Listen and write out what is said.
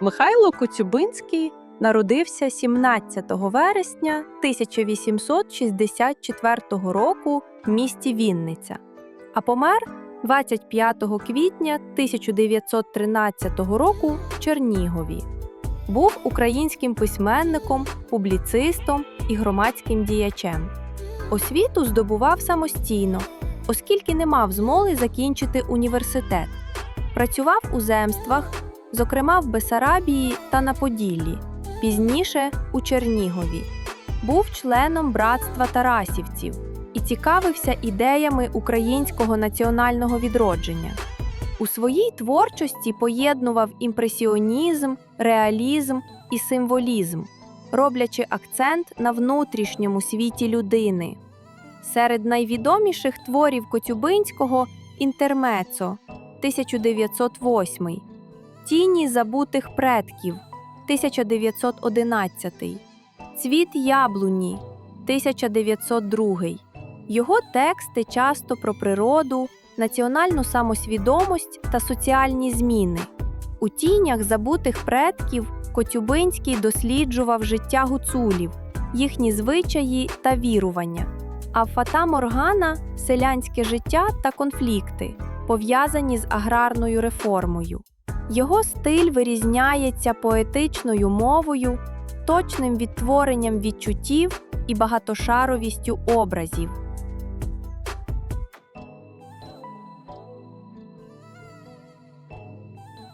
Михайло Коцюбинський народився 17 вересня 1864 року в місті Вінниця, а помер 25 квітня 1913 року в Чернігові. Був українським письменником, публіцистом і громадським діячем. Освіту здобував самостійно, оскільки не мав змоги закінчити університет. Працював у земствах, зокрема в Бесарабії та на Поділлі, пізніше у Чернігові. Був членом братства Тарасівців і цікавився ідеями українського національного відродження. У своїй творчості поєднував імпресіонізм, реалізм і символізм, роблячи акцент на внутрішньому світі людини. Серед найвідоміших творів Коцюбинського інтермецо 1908, Тіні забутих предків 1911, Цвіт яблуні 1902. Його тексти часто про природу, національну самосвідомість та соціальні зміни. У тінях забутих предків Коцюбинський досліджував життя гуцулів, їхні звичаї та вірування. А Фата Моргана селянське життя та конфлікти, пов'язані з аграрною реформою. Його стиль вирізняється поетичною мовою, точним відтворенням відчуттів і багатошаровістю образів.